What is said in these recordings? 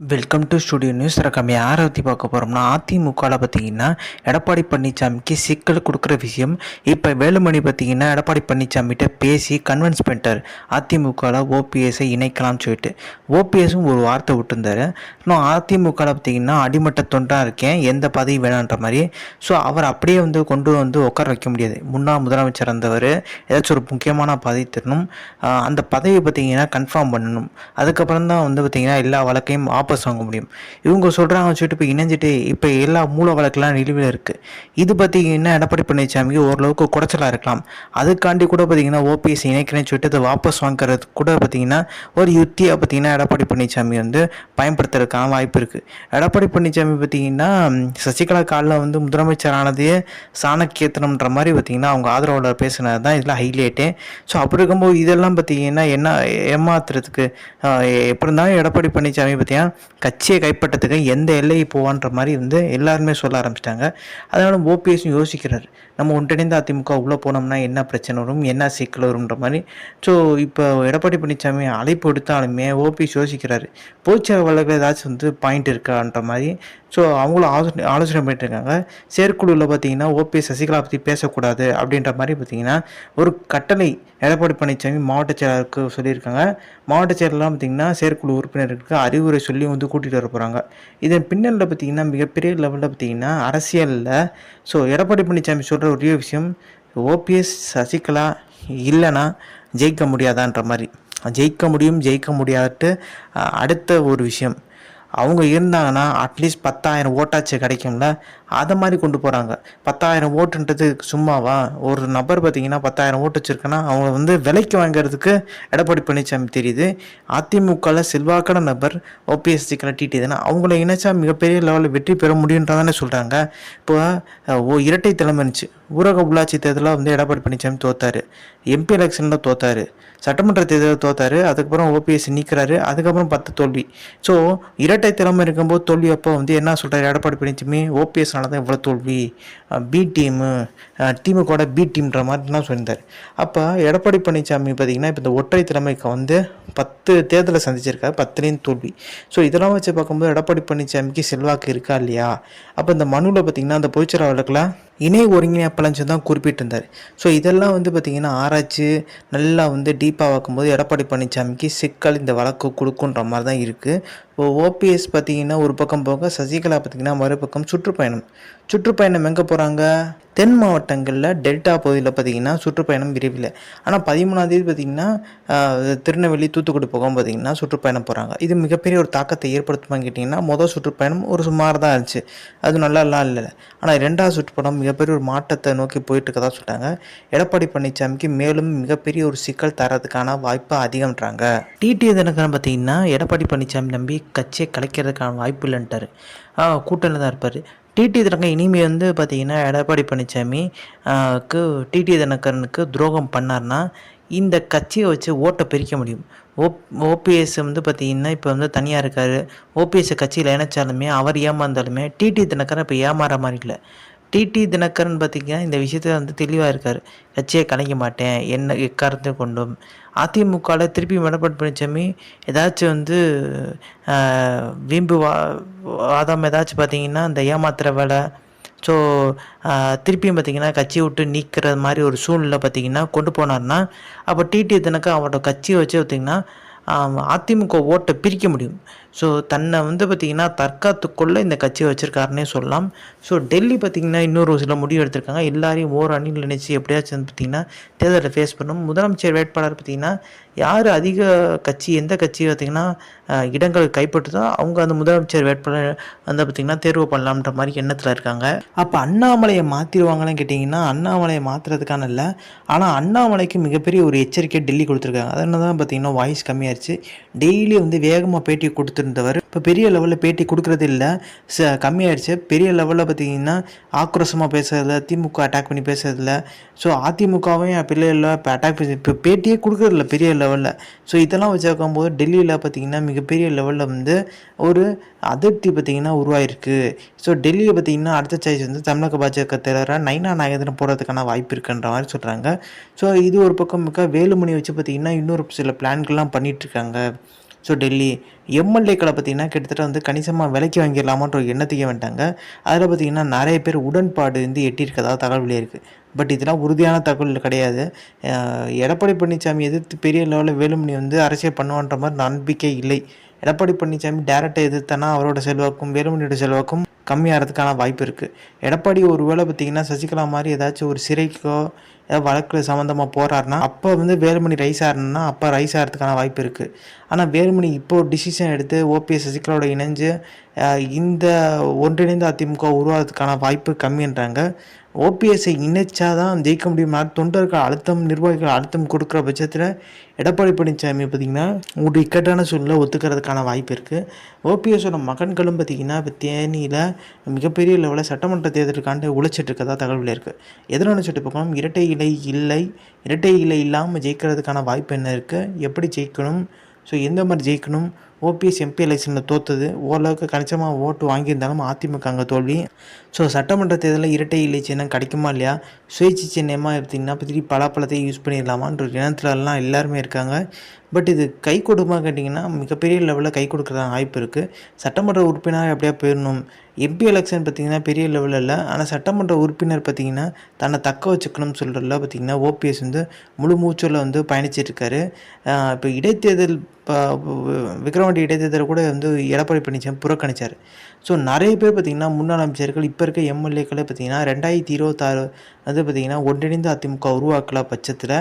Welcome to studio news ரகம் யாரை பற்றி பார்க்க போகிறோம்னா அதிமுகவில் பார்த்தீங்கன்னா எடப்பாடி பழனிசாமிக்கு சிக்கல் கொடுக்குற விஷயம். இப்போ வேலுமணி பார்த்தீங்கன்னா எடப்பாடி பழனிசாமிகிட்ட பேசி கன்வின்ஸ் பண்ணிட்டார். அதிமுகவில் ஓபிஎஸை இணைக்கலாம்னு சொல்லிட்டு. ஓபிஎஸும் ஒரு வார்த்தை விட்டுருந்தாரு. இன்னும் அதிமுகவில் பார்த்தீங்கன்னா அடிமட்ட தொண்டாக இருக்கேன். எந்த பதவி வேணான்ற மாதிரி. ஸோ அவர் அப்படியே வந்து கொண்டு வந்து உட்கார வைக்க முடியாது. முன்னாள் முதலமைச்சர் இருந்தவர் ஏதாச்சும் ஒரு முக்கியமான பதவி தரணும். அந்த பதவியை பார்த்தீங்கன்னா கன்ஃபார்ம் பண்ணணும். அதுக்கப்புறம் தான் வந்து பார்த்தீங்கன்னா எல்லா வழக்கையும் வாபஸ் வாங்க முடியும். இவங்க சொல்கிறாங்க சொல்லிட்டு இப்போ இணைஞ்சிட்டு இப்போ எல்லா மூல வழக்கெல்லாம் நிலுவையில் இருக்குது இது பார்த்தீங்கன்னா எடப்பாடி பழனிசாமிக்கு ஓரளவுக்கு குடைச்சலாக இருக்கலாம். அதுக்காண்டி கூட பார்த்திங்கன்னா ஓபிஎஸ் இணைக்கிறேன்னு சொல்லிட்டு அதை வாபஸ் வாங்குறது கூட பார்த்திங்கன்னா ஒரு யுத்தியாக பார்த்தீங்கன்னா எடப்பாடி பழனிசாமி வந்து பயன்படுத்துறதுக்கான வாய்ப்பு இருக்குது எடப்பாடி பழனிசாமி பார்த்திங்கன்னா சசிகலா காலில் வந்து முதலமைச்சர் ஆனதே சாணக்கியத்தனம்ன்ற மாதிரி பார்த்தீங்கன்னா அவங்க ஆதரவாளர் பேசுனது தான் இதில் ஹைலைட்டே ஸோ அப்படி இருக்கும்போது இதெல்லாம் பார்த்தீங்கன்னா என்ன ஏமாத்துறதுக்கு எப்படி இருந்தாலும் எடப்பாடி பழனிசாமி பார்த்திங்கன்னா கட்சியை கைப்பற்றத்துக்கு எந்த எல்லையை போவான்ற மாதிரி வந்து எல்லாருமே சொல்ல ஆரம்பிச்சிட்டாங்க. அதனால ஓபிஎஸும் யோசிக்கிறார். நம்ம ஒன்றிணைந்த அதிமுக உள்ளே போனோம்னா என்ன பிரச்சனை வரும்? என்ன சிக்கல் வரும்ன்ற மாதிரி. ஸோ இப்போ எடப்பாடி பழனிசாமி அழைப்பு எடுத்தாலுமே ஓபிஎஸ் யோசிக்கிறாரு. போச்சா வழக்கில் ஏதாச்சும் வந்து பாயிண்ட் இருக்கான்ற மாதிரி ஸோ அவங்களும் ஆலோசனை ஆலோசனை பண்ணிட்டுருக்காங்க. செயற்குழுவில் பார்த்தீங்கன்னா ஓபிஎஸ் சசிகலா பற்றி பேசக்கூடாது அப்படின்ற மாதிரி பார்த்தீங்கன்னா ஒரு கட்டளை எடப்பாடி பழனிசாமி மாவட்ட செயலருக்கு சொல்லியிருக்காங்க. மாவட்ட செயலர்லாம் பார்த்தீங்கன்னா செயற்குழு உறுப்பினருக்கு அறிவுரை சொல்லி வந்து கூட்டிகிட்டு வர போகிறாங்க இதன் பின்னணியில் பார்த்தீங்கன்னா மிகப்பெரிய லெவலில் பார்த்தீங்கன்னா அரசியலில் ஸோ எடப்பாடி பழனிசாமி சொல்கிற ஒரே விஷயம் ஓபிஎஸ் சசிகலா இல்லைன்னா ஜெயிக்க முடியாதான்ற மாதிரி. ஜெயிக்க முடியும் ஜெயிக்க முடியாதுட்டு அடுத்த ஒரு விஷயம். அவங்க இருந்தாங்கன்னா அட்லீஸ்ட் பத்தாயிரம் ஓட்டாச்சு கிடைக்கும்ல அதை மாதிரி கொண்டு போகிறாங்க பத்தாயிரம் ஓட்டுன்றது சும்மாவா? ஒரு நபர் பார்த்தீங்கன்னா பத்தாயிரம் ஓட்டு வச்சுருக்குன்னா அவங்க வந்து விலைக்கு வாங்குறதுக்கு எடப்பாடி பழனிசாமி தெரியுது. அதிமுகவில் செல்வாக்கான நபர் ஓபிஎஸ்சி சிக்கல அவங்கள இணைச்சா மிகப்பெரிய லெவலில் வெற்றி பெற முடியுன்றதானே சொல்கிறாங்க இப்போ ஓ இரட்டை தலைமை இருந்துச்சு. ஊரக உள்ளாட்சி தேர்தலில் வந்து எடப்பாடி பழனிசாமி தோத்தார். எம்பி எலெக்ஷனில் தோத்தார். சட்டமன்ற தேர்தலில் தோத்தார். அதுக்கப்புறம் ஓபிஎஸ் நீக்கிறாரு. அதுக்கப்புறம் பத்து தோல்வி. ஸோ இரட்டை திறமை இருக்கும்போது தோல்வி அப்போ வந்து என்ன சொல்கிறார் எடப்பாடி பழனிசாமி ஓபிஎஸ்னால தான் இவ்வளோ தோல்வி. பி டீமு டீமுக்கோட பி டீம்ன்ற மாதிரிலாம் சொல்லியிருந்தார். அப்போ எடப்பாடி பழனிசாமி பார்த்தீங்கன்னா இப்போ இந்த ஒற்றை திறமைக்கு வந்து பத்து தேர்தலை சந்திச்சிருக்காரு. பத்துலேயும் தோல்வி. ஸோ இதெல்லாம் வச்சு பார்க்கும்போது எடப்பாடி பழனிசாமிக்கு செல்வாக்கு இருக்கா இல்லையா? அப்போ இந்த மனுவில் பார்த்தீங்கன்னா அந்த பொய்ச்சர வழக்கில் இணை ஒருங்கிணைப்பாளர் தான் குறிப்பிட்டிருந்தார். ஸோ இதெல்லாம் வந்து பார்த்திங்கன்னா ஆராய்ச்சி நல்லா வந்து டீப்பாக பார்க்கும்போது எடப்பாடி பழனிசாமிக்கு சிக்கல் இந்த வழக்கு கொடுக்குன்ற மாதிரி தான் இருக்குது இப்போ ஓபிஎஸ் பார்த்தீங்கன்னா ஒரு பக்கம் போக சசிகலா பார்த்தீங்கன்னா மறுபக்கம் சுற்றுப்பயணம். சுற்றுப்பயணம் எங்கே போகிறாங்க தென் மாவட்டங்களில் டெல்டா பகுதியில் பார்த்தீங்கன்னா சுற்றுப்பயணம் விரைவில். ஆனால் பதிமூணாந்தேதி பார்த்திங்கன்னா பார்த்தீங்கன்னா திருநெல்வேலி தூத்துக்குடி போகும் பார்த்தீங்கன்னா சுற்றுப்பயணம் போகிறாங்க இது மிகப்பெரிய ஒரு தாக்கத்தை ஏற்படுத்துமான்னு கேட்டிங்கன்னா மொதல் சுற்றுப்பயணம் ஒரு சுமார் தான் இருந்துச்சு அது நல்லாலாம் இல்லை. ஆனால் ரெண்டாவது சுற்றுப்பயணம் மிகப்பெரிய ஒரு மாற்றத்தை நோக்கி போயிட்டு இருக்கதா சொல்கிறாங்க எடப்பாடி பழனிசாமிக்கு மேலும் மிகப்பெரிய ஒரு சிக்கல் தரதுக்கான வாய்ப்பு அதிகம்ன்றாங்க. டிடி தினகரன் பார்த்தீங்கன்னா எடப்பாடி பழனிசாமி நம்பி கட்சியை கலைக்கிறதுக்கான வாய்ப்பு இல்லைன்ட்டார். கூட்டணியில் தான் இருப்பார். டிடி தினகர் இனிமே வந்து பார்த்திங்கன்னா எடப்பாடி பழனிசாமி டிடி தினகரனுக்கு துரோகம் பண்ணார்னா இந்த கட்சியை வச்சு ஓட்டை பிரிக்க முடியும். ஓப் ஓபிஎஸ் வந்து பார்த்தீங்கன்னா இப்போ வந்து தனியாக இருக்கார். ஓபிஎஸ் கட்சியில் இணைச்சாலுமே அவர் ஏமாந்தாலுமே டிடி தினகரன் இப்போ ஏமாற மாதிரி இல்லை. டிடி தினகரன் பார்த்தீங்கன்னா இந்த விஷயத்தில் வந்து தெளிவாக இருக்கார். கட்சியை கலைக்க மாட்டேன். என்ன எக்காரத்தை கொண்டும்? அதிமுகவில் திருப்பி மடப்பாடு பழனிசாமி ஏதாச்சும் வந்து வீம்பு வா வாதம் ஏதாச்சும் பார்த்தீங்கன்னா இந்த ஏமாத்துற வேலை ஸோ திருப்பியும் பார்த்தீங்கன்னா கட்சியை விட்டு நீக்கிற மாதிரி ஒரு சூழ்நிலை பார்த்தீங்கன்னா கொண்டு போனார்னா அப்போ டிடி தினக்கு அவரோட கட்சியை வச்சு பார்த்திங்கன்னா அதிமுக ஓட்டை பிரிக்க முடியும். ஸோ தன்னை வந்து பார்த்திங்கன்னா தற்காத்துக்குள்ளே இந்த கட்சியை வச்சுருக்காருன்னே சொல்லலாம். ஸோ டெல்லி பார்த்திங்கன்னா இன்னொரு சில முடிவு எடுத்திருக்காங்க. எல்லாரையும் ஓர் அணியில் நினைச்சு எப்படியாச்சும் வந்து பார்த்திங்கன்னா தேர்தலில் ஃபேஸ் பண்ணும் முதலமைச்சர் வேட்பாளர் பார்த்திங்கன்னா யார் அதிக கட்சி எந்த கட்சி பார்த்திங்கன்னா இடங்கள் கைப்பற்றுதோ அவங்க அந்த முதலமைச்சர் வேட்பாளர் வந்து பார்த்திங்கன்னா தேர்வு பண்ணலாம்ன்ற மாதிரி எண்ணத்தில் இருக்காங்க. அப்போ அண்ணாமலையை மாற்றிடுவாங்கன்னு கேட்டிங்கன்னா அண்ணாமலையை மாற்றுறதுக்கான இல்லை. ஆனால் அண்ணாமலைக்கு மிகப்பெரிய ஒரு எச்சரிக்கை டெல்லி கொடுத்துருக்காங்க. அதனால தான் பார்த்திங்கன்னா வாய்ஸ் கம்மியாக ஆயிடுச்சு. டெய்லி வந்து வேகமாக பேட்டி கொடுத்துருந்தவர். இப்போ பெரிய லெவலில் பேட்டி கொடுக்குறது இல்லை. ச கம்மியாயிருச்சு பெரிய லெவலில் பார்த்தீங்கன்னா ஆக்ரோஷமாக பேசுறதில்ல திமுக அட்டாக் பண்ணி பேசுறதில்ல ஸோ அதிமுகவையும் என் பிள்ளைகளில் இப்போ அட்டாக் பண்ணி இப்போ பேட்டியே கொடுக்குறதில்ல பெரிய லெவலில் ஸோ இதெல்லாம் வச்சுருக்கும் போது டெல்லியில் பார்த்தீங்கன்னா மிகப்பெரிய லெவலில் வந்து ஒரு அதிருப்தி பார்த்தீங்கன்னா உருவாயிருக்கு. ஸோ டெல்லியில் பார்த்தீங்கன்னா அடுத்த சாய்ஸ் வந்து தமிழக பாஜக தலைவராக நைனா நாகேந்திரன் போகிறதுக்கான வாய்ப்பு இருக்குன்ற மாதிரி சொல்கிறாங்க ஸோ இது ஒரு பக்கம் இருக்க வேலுமணி வச்சு பார்த்தீங்கன்னா இன்னொரு சில பிளான்கள்லாம் பண்ணிட்டு இருக்காங்க ஸோ டெல்லி எம்எல்ஏக்களை பார்த்தீங்கன்னா கிட்டத்தட்ட வந்து கணிசமாக விலைக்கு வாங்கிடலாமான்ற ஒரு எண்ணத்துக்கே வந்துட்டாங்க. அதில் பார்த்தீங்கன்னா நிறைய பேர் உடன்பாடு வந்து எட்டியிருக்கதா தகவல் இருக்குது பட் இதெல்லாம் உறுதியான தகவல் கிடையாது. எடப்பாடி பழனிசாமி எதிர்த்து பெரிய லெவலில் வேலுமணி வந்து அரசியல் பண்ணுவான்ற மாதிரி நம்பிக்கை இல்லை. எடப்பாடி பழனிசாமி டேரெக்டாக எதிர்த்தனா அவரோட செல்வாக்கும் வேலுமணியோட செல்வாக்கும் கம்மியாகிறதுக்கான வாய்ப்பு இருக்குது எடப்பாடி ஒரு வேளை பார்த்தீங்கன்னா சசிகலா மாதிரி ஏதாச்சும் ஒரு சிறைக்கோ வழக்கு சம்மந்தமாக போகிறாருன்னா அப்போ வந்து வேலுமணி ரைஸ் ஆகணும்னா அப்போ ரைஸ் ஆகிறதுக்கான வாய்ப்பு இருக்குது ஆனால் வேலுமணி இப்போ டிசிஷன் எடுத்து ஓபிஎஸ் சசிகலாவோட இணைஞ்சு இந்த ஒன்றிணைந்த அதிமுக உருவாகிறதுக்கான வாய்ப்பு கம்மின்றாங்க. ஓபிஎஸ்ஸை இணைச்சாதான் ஜெயிக்க முடியுமா. தொண்டர்கள் அழுத்தம் நிர்வாகிகள் அழுத்தம் கொடுக்குற பட்சத்தில் எடப்பாடி பழனிசாமி பார்த்திங்கன்னா ஒரு இக்கட்டான சூழ்நிலை ஒத்துக்கிறதுக்கான வாய்ப்பு இருக்குது ஓபிஎஸோட மகன்களும் பார்த்திங்கன்னா இப்போ தேனியில் மிகப்பெரிய லெவலில் சட்டமன்ற தேர்தலுக்காண்டு உழைச்சிட்டு இருக்கதா தகவல் இருக்குது எதிரான சுட்டு பக்கம் இரட்டை இலை இல்லை. இரட்டை இலை இல்லாமல் ஜெயிக்கிறதுக்கான வாய்ப்பு என்ன இருக்குது எப்படி ஜெயிக்கணும்? ஸோ எந்த மாதிரி ஜெயிக்கணும்? ஓபிஎஸ் எம்பி எலெக்ஷனில் தோத்தது. ஓரளவுக்கு கணிசமாக ஓட்டு வாங்கியிருந்தாலும் அதிமுக அங்கே தோல்வி. ஸோ சட்டமன்ற தேர்தலில் இரட்டை இலை சின்னம் கிடைக்குமா இல்லையா? சுயேட்சை சின்னமாக எடுத்திங்கன்னா இப்போ திருப்பி பலாப்பழத்தை யூஸ் பண்ணிடலாமான்ற இனத்துலலாம் எல்லாருமே இருக்காங்க. பட் இது கை கொடுமா கேட்டிங்கன்னா மிகப்பெரிய லெவலில் கை கொடுக்குறதா வாய்ப்பு இருக்குது சட்டமன்ற உறுப்பினர் எப்படியா போயிடணும் எம்பி எலெக்ஷன் பார்த்திங்கன்னா பெரிய லெவலில் இல்லை. ஆனால் சட்டமன்ற உறுப்பினர் பார்த்திங்கன்னா தன்னை தக்க வச்சுக்கணும்னு சொல்கிறதுல பார்த்திங்கன்னா ஓபிஎஸ் வந்து முழு மூச்சில் வந்து பயணிச்சிட்ருக்காரு இப்போ இடைத்தேர்தல் இப்போ விக்ரவாண்டி இடைத்தேர்தலை கூட வந்து எடப்பாடி பழனிசாமி புறக்கணிச்சார். ஸோ நிறைய பேர் பார்த்திங்கன்னா முன்னாள் அமைச்சர்கள் இப்போ இருக்க எம்எல்ஏக்களே பார்த்திங்கன்னா ரெண்டாயிரத்தி இருபத்தாறு வந்து பார்த்திங்கன்னா ஒன்றிணைந்து அதிமுக உருவாக்கல பட்சத்தில்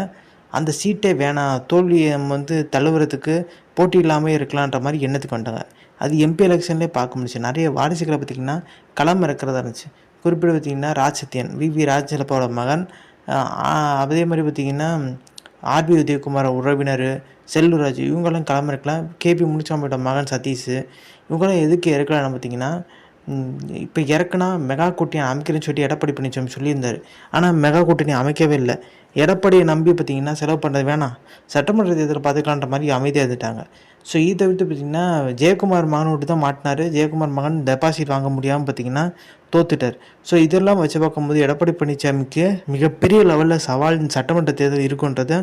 அந்த சீட்டே வேணாம். தோல்வியை நம்ம வந்து தழுவுறதுக்கு போட்டி இல்லாமல் இருக்கலான்ற மாதிரி எண்ணத்துக்கு வந்துட்டாங்க. அது எம்பி எலெக்ஷன்லேயே பார்க்க முடிச்சு நிறைய வாரிசுகளை பார்த்திங்கன்னா களம் இறக்குறதா இருந்துச்சு. குறிப்பிட பார்த்திங்கன்னா ராஜசத்யன் வி. வி. ராஜலப்பாவோட மகன் அதே மாதிரி பார்த்திங்கன்னா ஆர்பி உதயகுமார் உறவினர் செல்லூராஜ் இவங்கெல்லாம் கிளம்பிருக்கலாம் கேபி முனிச்சாமியோட மகன் சதீஷ் இவங்கெல்லாம் எதுக்கு இறக்கலாம்னு பார்த்தீங்கன்னா இப்போ இறக்குனா மெகா கூட்டணி அமைக்கிறேன்னு சொல்லி எடப்பாடி பழனிசாமி சொல்லியிருந்தார். ஆனால் மெகா கூட்டணி அமைக்கவே இல்லை. எடப்பாடியை நம்பி பார்த்தீங்கன்னா செலவு பண்ணுறது வேணாம். சட்டமன்ற தேர்தல் பார்த்துக்கலான்ற மாதிரி அமைதியாக இருந்துட்டாங்க. ஸோ இதை தவிர்த்து பார்த்தீங்கன்னா ஜெயக்குமார் மகன் விட்டு தான் மாட்டினார். ஜெயக்குமார் மகன் டெபாசிட் வாங்க முடியாமல் பார்த்தீங்கன்னா தோத்துட்டார். ஸோ இதெல்லாம் வச்சு பார்க்கும்போது எடப்பாடி பழனிசாமிக்கு மிகப்பெரிய லெவலில் சவால் சட்டமன்ற தேர்தல் இருக்குன்றது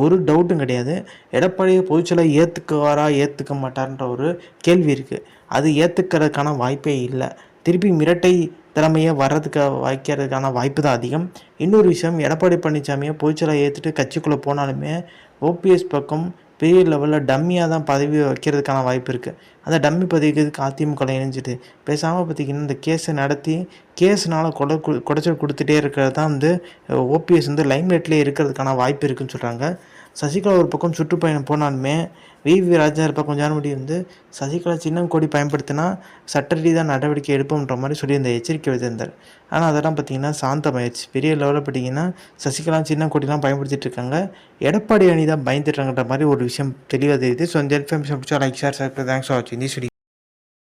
ஒரு டவுட்டும் கிடையாது. எடப்பாடியை பொதுச்சலாக ஏற்றுக்குவாரா ஏற்றுக்க மாட்டார்ன்ற ஒரு கேள்வி இருக்குது அது ஏற்றுக்கிறதுக்கான வாய்ப்பே இல்லை. திருப்பி மிரட்டை திறமையை வர்றதுக்கு வைக்கிறதுக்கான வாய்ப்பு தான் அதிகம். இன்னொரு விஷயம் எடப்பாடி பழனிசாமியை பொதுச்சலாக ஏற்றுட்டு கட்சிக்குள்ளே போனாலுமே ஓபிஎஸ் பக்கம் பெரிய லெவலில் டம்மியாக தான் பதவி வைக்கிறதுக்கான வாய்ப்பு இருக்குது அந்த டம்மி பதவிக்கிறதுக்கு அதிமுக இணைஞ்சிட்டு பேசாமல் பார்த்திங்கன்னா இந்த கேஸை நடத்தி கேஸ்னால் கொடை குடைச்சல் கொடுத்துட்டே இருக்கிறது தான் வந்து ஓபிஎஸ் வந்து லைம்லைட்லேயே இருக்கிறதுக்கான வாய்ப்பு இருக்குன்னு சொல்கிறாங்க சசிகலா ஒரு பக்கம் சுற்றுப்பயணம் போனாலுமே வி. வி. ராஜா இருப்பா கொஞ்ச நேரம் வந்து சசிகலா சின்னம் கொடி பயன்படுத்தினா சட்ட நடவடிக்கை எடுப்போம்ன்ற மாதிரி சொல்லி அந்த எச்சரிக்கை விதிருந்தார். ஆனால் அதெல்லாம் பார்த்தீங்கன்னா சாந்தமாயிடுச்சு பெரிய லெவலில் பார்த்தீங்கன்னா சசிகலா சின்ன கொடிலாம் பயன்படுத்திட்டு இருக்காங்க. எடப்பாடி அணி தான் பயந்துட்டாங்கன்ற மாதிரி ஒரு விஷயம் தெளிவாக தெரியுது. ஸோ இந்த இன்ஃபர்மேஷன் பிடிச்சா like share sir thanks for வாட்சிங் தி